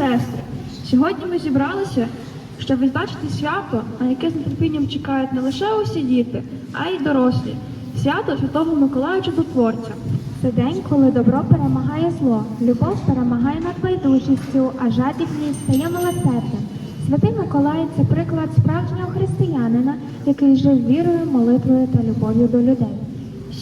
сестри. Сьогодні ми зібралися, щоб відзначити свято, на яке з нетерпінням чекають не лише усі діти, а й дорослі. Свято Святого Миколая Чудотворця. Це день, коли добро перемагає зло, любов перемагає над байдужістю, а жадібність стає милосердям. Святий Миколай це приклад справжнього християнина, який жив вірою, молитвою та любов'ю до людей.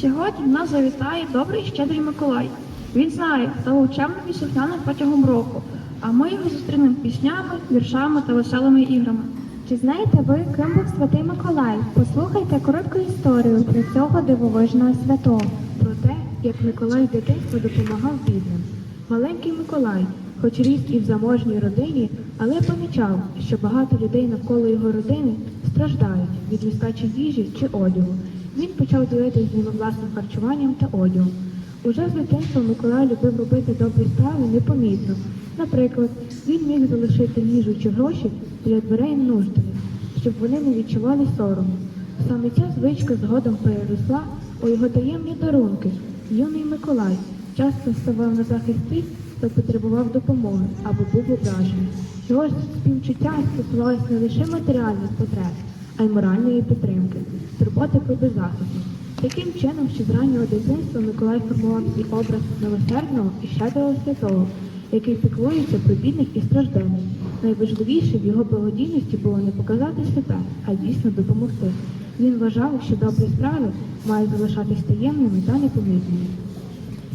Сьогодні в нас завітає добрий щедрий Миколай. Він знає, хто був чемним і слухняним протягом року, а ми його зустрінемо піснями, віршами та веселими іграми. Чи знаєте ви, ким був святий Миколай? Послухайте коротку історію про цього дивовижного святого. Про те, як Миколай в дитинстві допомагав бідним. Маленький Миколай, хоч ріс і в заможній родині, але помічав, що багато людей навколо його родини страждають від нестачі їжі чи одягу. Він почав ділитися з ними власним харчуванням та одягом. Уже з дитинства Миколай любив робити добрі справи непомітно. Наприклад, він міг залишити їжу чи гроші біля дверей нуждених, щоб вони не відчували сорому. Саме ця звичка згодом переросла у його таємні дарунки. Юний Миколай часто ставав на захист тих, хто потребував допомоги або був ображений. Його співчуття стосувалося не лише матеріальних потреб, а й моральної підтримки, турботи про беззахисних. Таким чином, ще з раннього дитинства Миколай формував свій образ милосердного і щедрого святого, який піклується про бідних і страждених. Найважливіше в його благодійності було не показати себе, а дійсно допомогти. Він вважав, що добрі справи мають залишатись таємними та непомітними.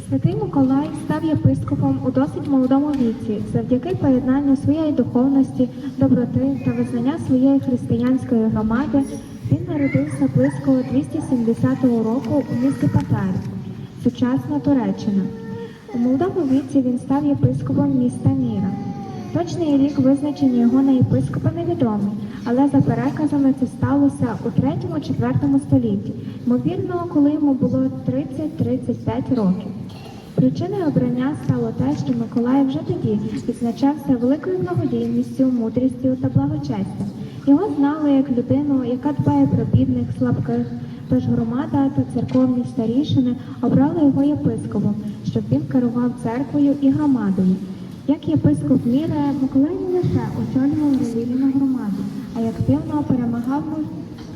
Святий Миколай став єпископом у досить молодому віці завдяки поєднанню своєї духовності, доброти та визнання своєї християнської громади. Він народився близько 270 року у місті Патер, сучасна Туреччина. У молодому віці він став єпископом міста Міра. Точний рік визначення його на єпископа невідомий, але за переказами це сталося у 3-4 столітті, ймовірно, коли йому було 30-35 років. Причиною обрання стало те, що Миколай вже тоді відзначався великою благодійністю, мудрістю та благочестям. Його знали як людину, яка дбає про бідних, слабких. Тож громада та церковні старішини обрали його єпископом, щоб він керував церквою і громадою. Як єпископ Міра, Миколай не лише очолював релігійну громаду, а й активно перемагав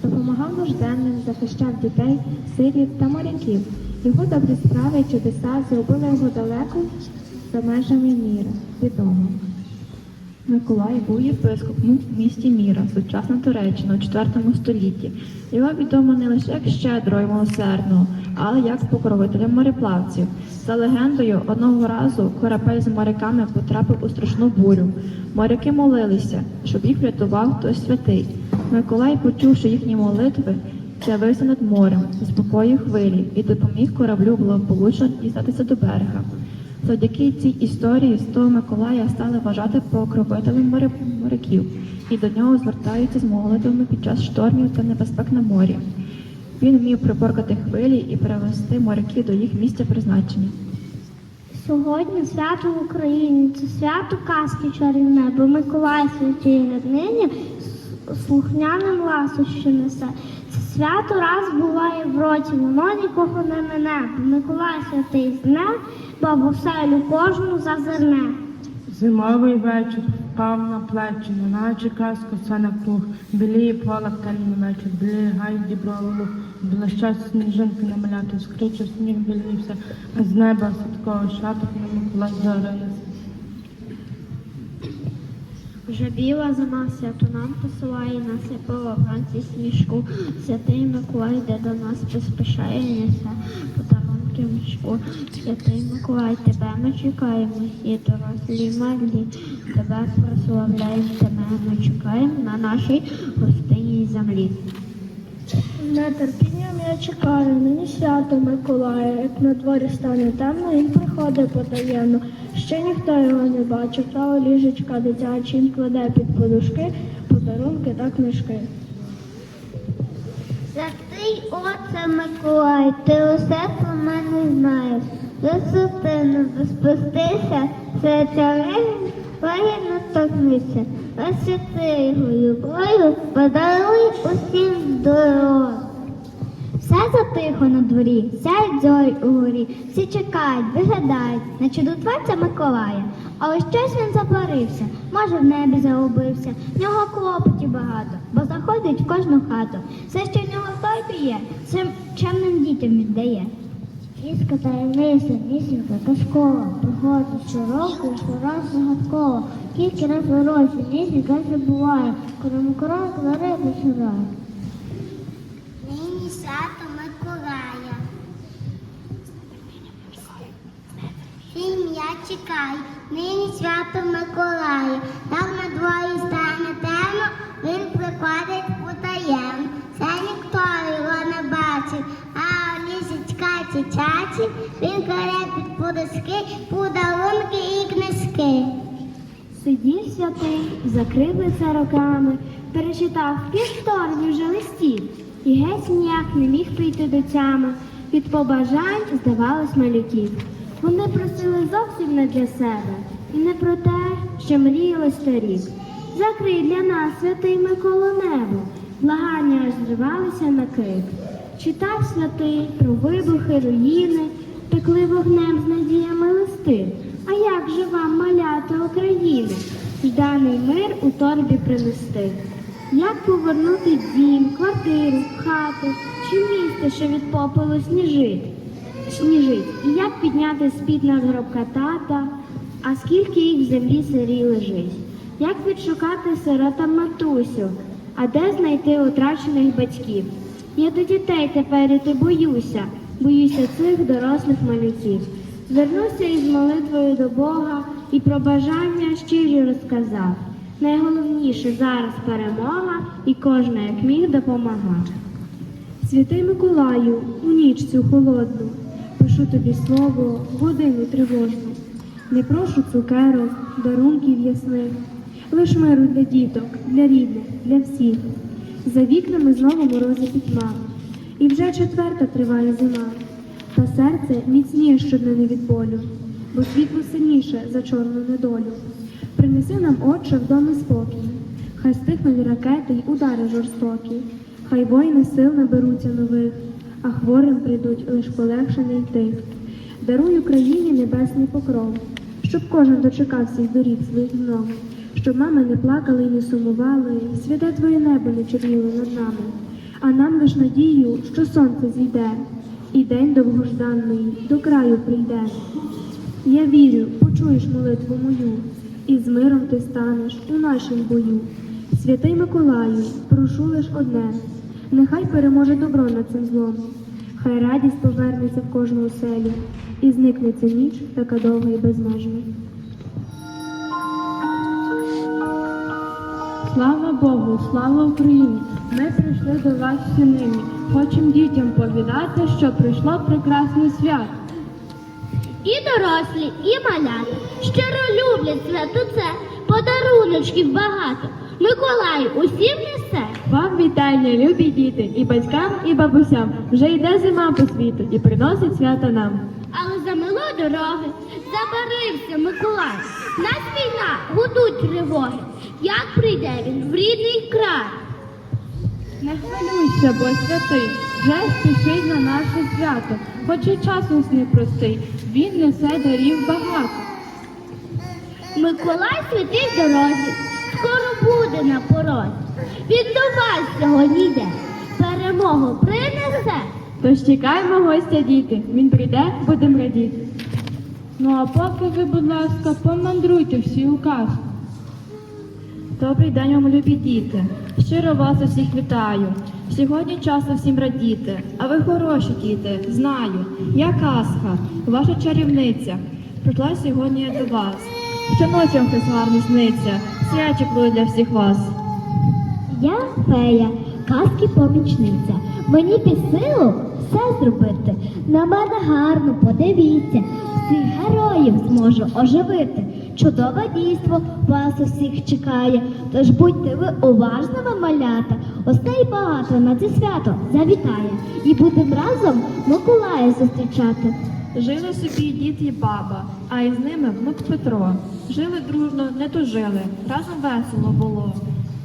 допомагав нужденним, захищав дітей, сиріт та моряків. Його добрі справи і чудеса зробили його далеко за межами міра, відомо. Миколай був єпископом в місті Міра, сучасна Туреччина у IV столітті. Його відомо не лише як щедрого і милосердного, але як покровителя мореплавців. За легендою, одного разу корабель з моряками потрапив у страшну бурю. Моряки молилися, щоб їх врятував хтось святий. Миколай, почувши їхні молитви, з'явився над морем, заспокоїв хвилі і допоміг кораблю благополучно дістатися до берега. Завдяки цій історії святого Миколая стали вважати покровителем моряків і до нього звертаються з молитвами під час штормів та небезпек на морі. Він вмів приборкати хвилі і перевести моряків до їх місця призначення. Сьогодні свято в Україні це свято казки чарівне, бо Миколай святій нині слухняним ласощі несе. Свято раз буває в році, воно нікого не мине, бо Миколай святий зне, бабу селю кожну зазирне. Зимовий вечір впав на плечі, неначе казка все навкруг. Біліє пола птальний вечір, біліє гай дібровий луг, блищать сніжинки на маляти, скриче сніг білівся, а з неба святковий шаток на Миколай зоринеться. Вже біла зима свято нам посилає, насипала вранці сніжку. Святий Миколай, де до нас поспішає, несе подарунки в мішку. Святий Миколай, тебе ми чекаємо, всі дорослі й малі. Тебе прославляємо, тебе ми чекаємо на нашій гостинній землі. З нетерпінням я чекаю, нині свято Миколая, як на дворі стане темно, він приходить потаємно. Ще ніхто його не бачив, та ліжечка дитячі кладе під подушки, подарунки та книжки. Святий Отце Миколай, ти усе про мене знаєш. Висотину спустися, це чарівний лагідно торкнися. Освяти його любов'ю, подаруй усім здоров'я. Все затихо на дворі, сяють зорі угорі, всі чекають, виглядають на чудотворця Миколая. Але щось він запарився, може в небі загубився. В нього клопотів багато, бо заходить в кожну хату. Все, що в нього той є, цим чемним дітям віддає. Кіска таємниця, місінка казкова, приходить щороку, щораз загадкова. Тільки раз у році, місінка забуває, коли Миколай кладе посирає. Нині свято Миколая. Всім я чекаю, нині свято Миколая. Так на дворі стане темно, він приходить потаємно. Це ніхто його не бачив, а в лісі чкаті чачі, він кладе під подиски, подарунки і книжки. Сидів святий, закрив лице руками, перечитав півторні вже листів, і геть ніяк не міг прийти до тями. Від побажань здавалось малюків. Вони просили зовсім не для себе, і не про те, що мріяли старі. Закрий для нас, святий Миколо небо, благання аж зривалися на крик. Читав святий про вибухи, руїни, пекли вогнем з надіями листи. А як же вам маляти України? Жданий мир у торбі принести. Як повернути дім, квартиру, хату чи місто, що від попелу сніжить? Сніжить. І як підняти з-під надгробка тата, а скільки їх в землі сирі лежить? Як відшукати сиротам матусю? А де знайти утрачених батьків? Я до дітей тепер іти боюся, боюся цих дорослих малюків. Звернувся із молитвою до Бога і про бажання щирі розказав. Найголовніше зараз перемога, і кожна як міг допомагав. Святий Миколаю, у ніч цю холодну, пишу тобі слово, годину тривожну. Не прошу цукерок, дарунків ясних, лиш миру для діток, для рідних, для всіх. За вікнами знову морози пітьма, і вже четверта триває зима. Та серце міцніє щоднини від болю, бо світло сильніше за чорну недолю. Принеси нам, Отче, в домі спокій, хай стихнуть ракети й удари жорстокі, хай воїни сил наберуться нових, а хворим прийдуть лиш полегшений тих. Даруй Україні небесний покров, щоб кожен дочекався й доріг своїх ног, щоб мами не плакали й не сумували, святе твоє небо не чорніло над нами, а нам лиш надію, що сонце зійде, і день довгожданий до краю прийде. Я вірю, почуєш молитву мою, і з миром ти станеш у нашім бою. Святий Миколаю, прошу лиш одне, нехай переможе добро над цим злом, хай радість повернеться в кожну оселю, і зникне ця ніч така довга і безмежна. Слава Богу, слава Україні! Ми прийшли до вас нині. Хочемо дітям повідати, що прийшло прекрасне свято. І дорослі, і малята щиро люблять свято це, подаруночків багато. Миколай усім несе. Вам вітання, любі діти, і батькам, і бабусям. Вже йде зима по світу і приносить свято нам. Але замило дороги, забарився Миколай. Нас війна, гудуть тривоги. Як прийде він в рідний край? Не хвилюйся, бо святий, вже спішить на наше свято, хоч і час у нас непростий, він несе дарів багато. Миколай святий дорозі, скоро буде на порозі. Він до вас сьогодні йде, перемогу принесе. Тож чекаємо гостя, діти. Він прийде, будемо радіти. Ну а поки ви, будь ласка, помандруйте всі у казку. Добрий день вам, любі діти. Щиро вас усіх вітаю. Сьогодні час усім радіти. А ви хороші діти, знаю. Я казка, ваша чарівниця. Прийшла сьогодні я до вас. Щоночі вам хтось гарно сниться. Свячик буде для всіх вас. Я фея, казки помічниця. Мені під силу все зробити. На мене гарно подивіться. Всіх героїв зможу оживити. Чудове дійство вас усіх чекає. Тож будьте ви уважними малята. Осей багато на це свято завітає. І будемо разом Миколая зустрічати. Жили собі дід і баба, а із ними внук Петро. Жили дружно, не тужили, разом весело було.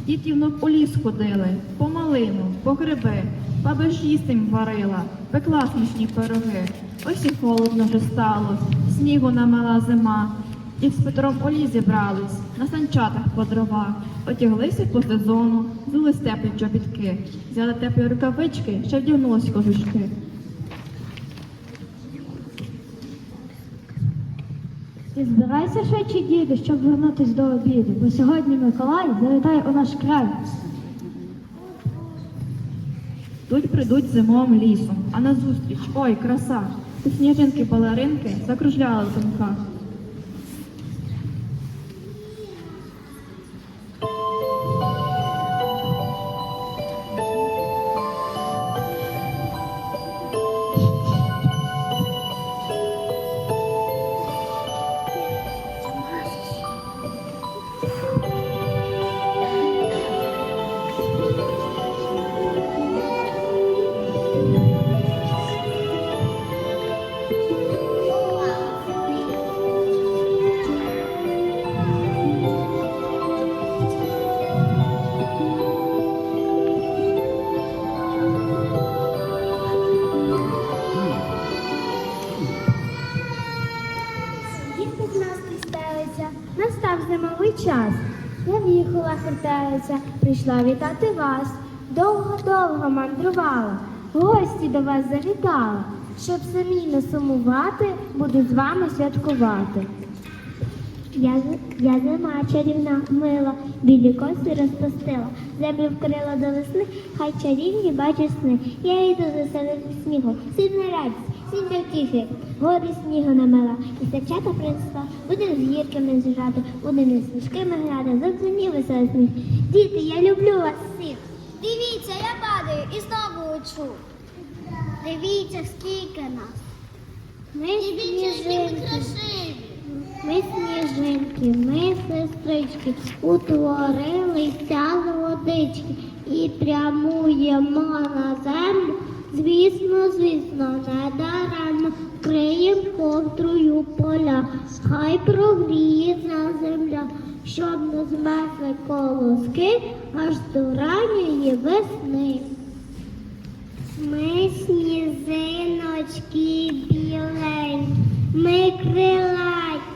Дід і внук у ліс ходили, по малину, по гриби, баба ж їсти варила, пекла смачні пироги. Ось і холодно вже стало, снігу намела зима. Дід з Петром у ліс зібрались, на санчатах по дровах, одяглися по сезону, зули теплі чобітки, взяли теплі рукавички, ще вдягнулись кожушки. І збирайся швидше, діти, щоб вернутись до обіду, бо сьогодні Миколай завітає у наш край. Тут прийдуть зимовим лісом, а назустріч, ой, краса! Тут сніжинки балеринки закружляли в думках. Хитається, прийшла вітати вас. Довго-довго мандрувала, гості до вас завітала. Щоб самі не сумувати, буду з вами святкувати. Я, я зима чарівна мила, білі коси розпустила, землю вкрила до весни, хай чарівні бачу сни. Я йду заселити снігу, всім на радість, для втіхи, гори снігу намила, і серчата принесла, будемо з гірками зжати, будемо з сніжками грати, задзвонів веселий сміх. Діти, я люблю вас всіх. Дивіться, я падаю і знову учу. Дивіться, скільки нас. Ми сніжинки. Ми сніжинки, ми сестрички, утворилися з водички і прямуємо на землю. Звісно, звісно, не даремно криєм ковдрою поля, хай прогріється земля, щоб не змерзли колоски аж до ранньої весни. Ми сніжиночки білень, ми крилаті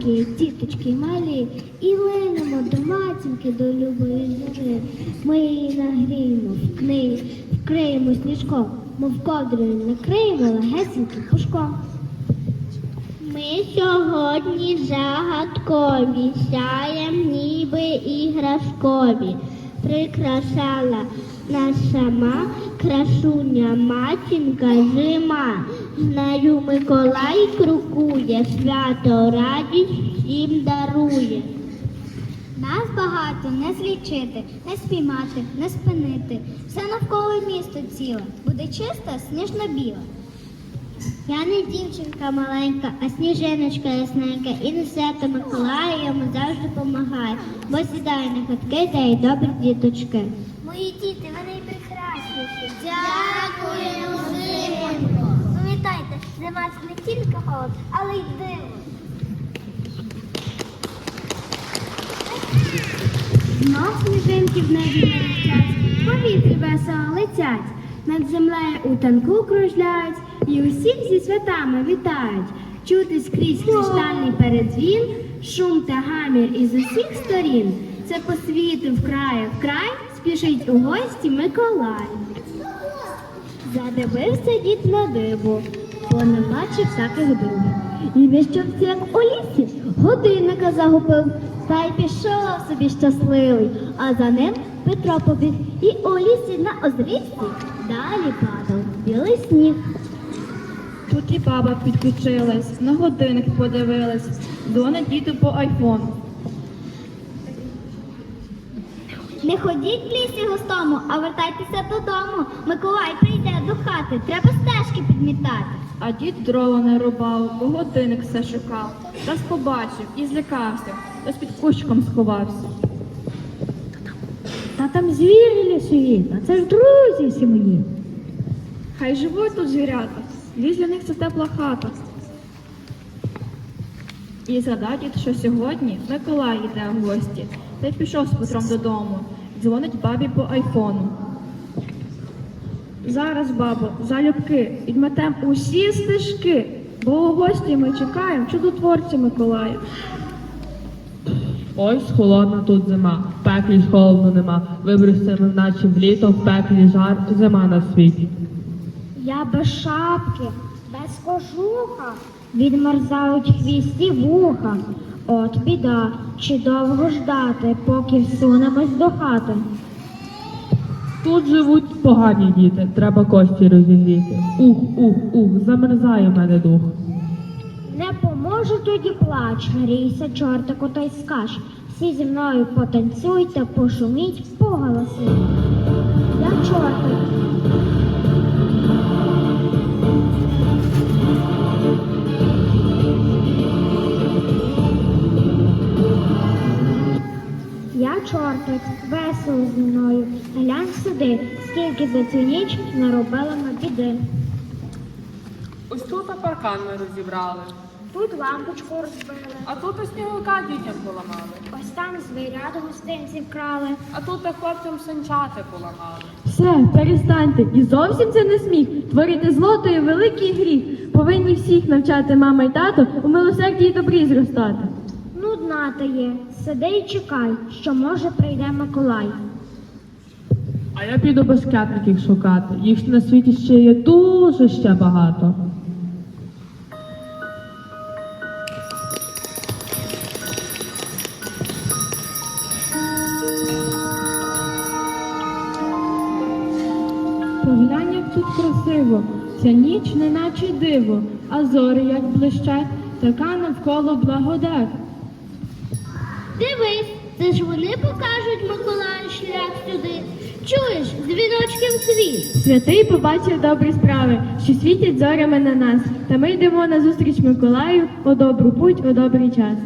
спатеньки, діточки малі, і линемо до матінки, до любої жури. Ми її нагріємо, вкни- вкриємо сніжком, мов ковдрою накриємо легесеньким пушком. Ми сьогодні загадкові, сяєм ніби іграшкові. Прикрашала нас сама красуня матінка зима. Знаю, Миколай крокує, свято радість всім дарує. Нас багато не злічити, не спіймати, не спинити. Все навколо місто ціле, буде чиста, сніжно-біла. Я не дівчинка маленька, а сніжиночка ясненька, і несете Миколая йому завжди помагає, бо сідає на хатки та й добрі діточки. Мої діти, ви найпрекрасніші. Дякую. Зима це не тільки холод, але й диво. Знов сніжинки в небі мерехтять, в повітрі весело летять, над землею у танку кружляють, і усіх зі святами вітають. Чути скрізь криштальний передзвін, шум та гамір із усіх сторін. Це по світу вкрай вкрай спішить у гості Миколай. Задивився дід на диво, бо не бачив всяких див. І віщовці, як у лісі, годинника загубив, та й пішов собі щасливий, а за ним Петро побіг і у лісі на озрісті далі падав білий сніг. Тут і баба підключилась, на годинник подивилась, дзвонить діду по айфону. Не ходіть в лісі густому, а вертайтеся додому. Миколай прийде до хати, треба стежки підмітати. А дід дрова не рубав, бо годинник все шукав. Раз побачив і злякався, ось під кущиком сховався. Та там звірі лісові, а це ж друзі всі мої. Хай живуть тут звірята. Ліс для них це тепла хата. І згадайте, що сьогодні Миколай йде в гості. Та й пішов з Петром додому. Дзвонить бабі по айфону. Зараз, бабо, залюбки, відметем усі стежки, бо у гості ми чекаємо чудотворця Миколая. Ось холодна тут зима, в пеклі ж холодно нема. Виберемося ми наче в літо, в пеклі жар, зима на світі. Я без шапки, без кожуха, відмерзають хвісті вуха. От біда, чи довго ждати, поки всунемось до хати. Тут живуть погані діти, треба кості розігріти. Ух, ух, ух, замерзає в мене дух. Не поможе тоді плач, грійся, чортику, та й скаж. Всі зі мною потанцюйте, пошуміть, поголосіть. Я чортик. Чортик, весело зі мною. Глянь сюди, скільки за цю ніч наробила ми біди. Ось тут паркан ми розібрали, Тут лампочку розбили, а тут у снігурка дітям поламали, ось там звірят гостинці вкрали. а тут хлопцям санчати поламали. Все, перестаньте. І зовсім це не сміх. Творити зло то є великий гріх. Повинні всіх навчати мама й тато у милосерді добрі зростати. Нудна ти є, сиди й чекай, що може прийде Миколай. А я піду безкетників шукати. Їх на світі ще є дуже ще багато. Поглянь, як тут красиво, ця ніч неначе диво, а зорі як блищать, така навколо благодать. Дивись, це ж вони покажуть Миколаю шлях сюди. Чуєш, дзвіночків світ. Святий побачив добрі справи, що світять зорями на нас. Та ми йдемо на зустріч Миколаю о добру путь о добрий час.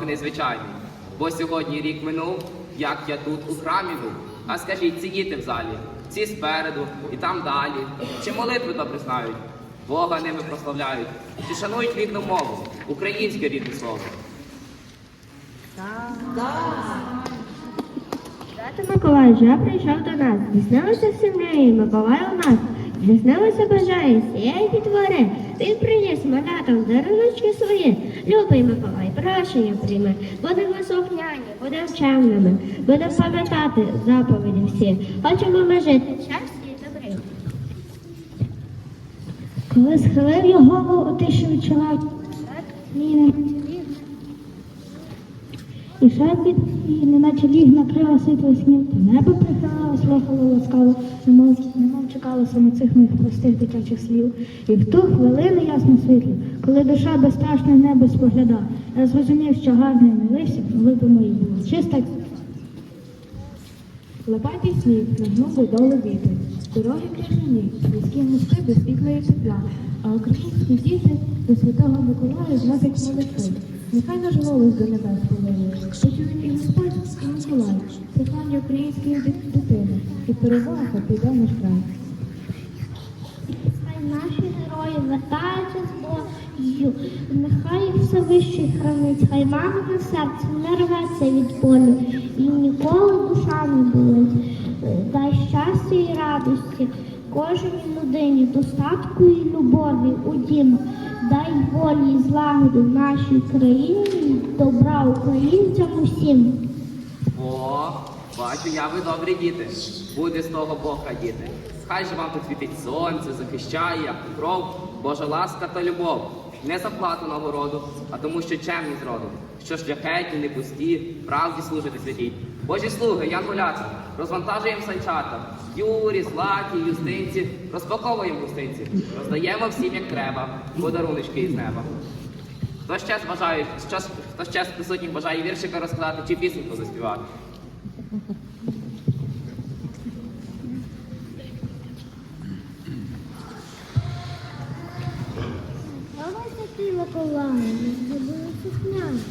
Трохи незвичайний. Бо сьогодні рік минув, як я тут у храмі був. А скажіть, ці діти в залі, ці спереду і там далі. Чи молитви добре знають? Бога ними прославляють, чи шанують рідну мову, українське рідне слово. Тато Миколай вже прийшов до нас. Дізналися всі мрії, Миколай у нас. Дізналися бажає всієї дітвори. Він приніс малятам даруночки свої. Любий Миколай, прощення прийме. Будемо слухняні, будемо чемними. Будемо пам'ятати заповіді всі. Хочемо ми жити в і добрі. Коли схилив його голову тиші відчула, ні, і шепіт, і неначе ліг накрила світло снів, та небо прихилало, слухало ласкаво, немов, немов чекало самоцих моїх простих дитячих слів. І в ту хвилину ясно світло, коли душа безстрашне небо споглядав, я зрозумів, що гарний милився, липи мої було. Чиста Лопатий сніг, нагнув долу вітер. Дороги крижані, міські мости без світла і тепла, а українські діти до святого Миколая зносять молитви. Нехай наш голос до небес полине, почує і Господь, і Миколай, прохання української дитини, і перемога піде наш край. Наші герої вертаються з бою, нехай все вищий хранить, хай мамине серце не рветься від болю, і ніколи душа не болить. Дай щастя і радості кожній людині, достатку і любові у дім. Дай волі і злагоду нашій країні, добра українцям усім. О, бачу я ви добрі діти. Буде з того Бога діти. Хай же вам тут світить сонце, захищає, як кров, Божа ласка та любов. Не за плату нагороду, а тому, що чемні з роду, що шляхетні, не пусті, правді служити святій. Божі слуги, янголяці, розвантажуємо санчата, Юрі, Златі, Юстинці, розпаковуємо гостинці, роздаємо всім, як треба, подаруночки із неба. Хто ще бажає, хто ще з присутніх бажає віршика розказати чи пісеньку заспівати? Ти Миколай, ми зробили сухнянку.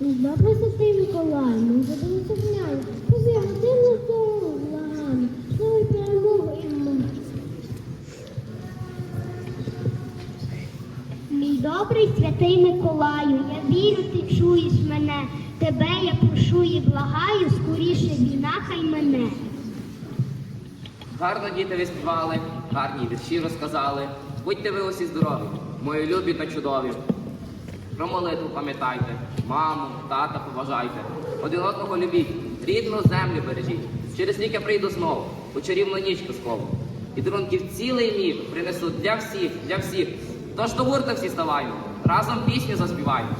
Добре святий Миколай, ми зробили сухнянку. Повірив, ти не того благану. Слава перемогу і. Мій добрий святий Миколаю, я вірю, ти чуєш мене. Тебе я прошу і благаю, скоріше війна хай мене. Гарно діти ви співали, гарні вірші розказали. Будьте ви усі здорові, мої любі та чудові. Про молитву пам'ятайте, маму, тата поважайте. Один одного любіть, рідну землю бережіть. Через рік я прийду знову, у чарівну ніч казкову. І дарунків цілий міг принесу для всіх, для всіх. Тож до гурта всі ставаймо, разом пісню заспіваємо.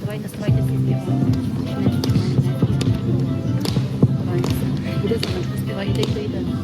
Давайте, давайте співаємо. I think they play them?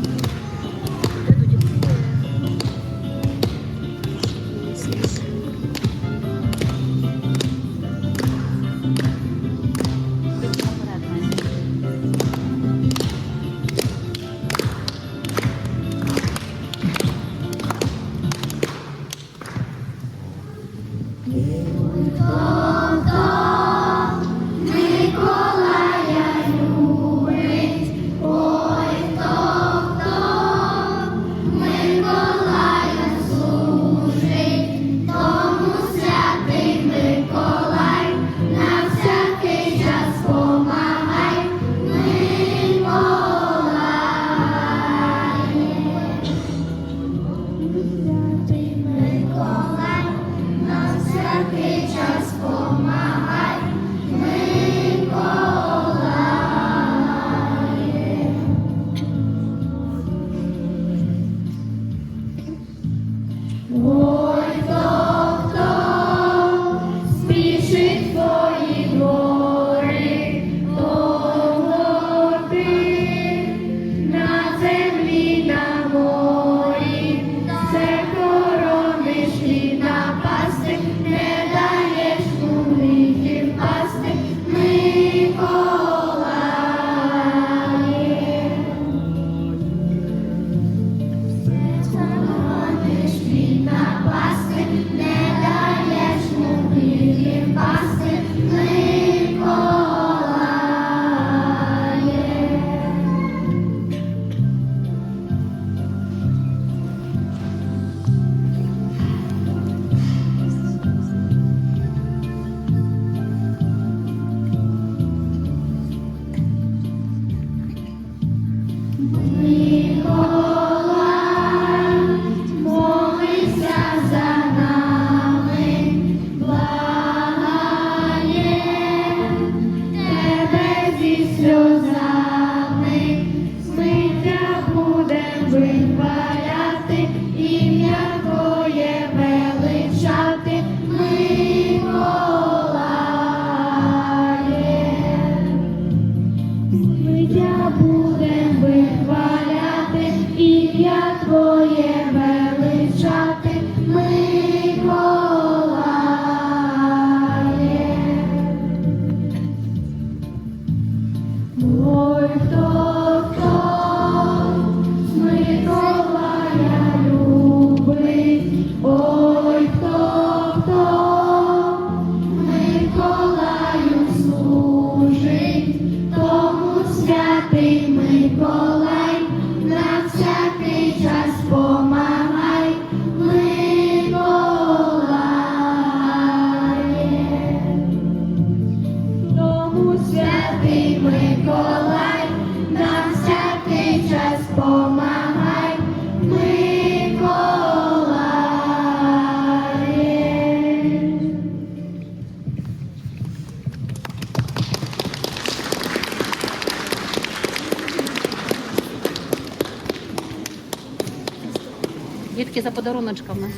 За подаруночками.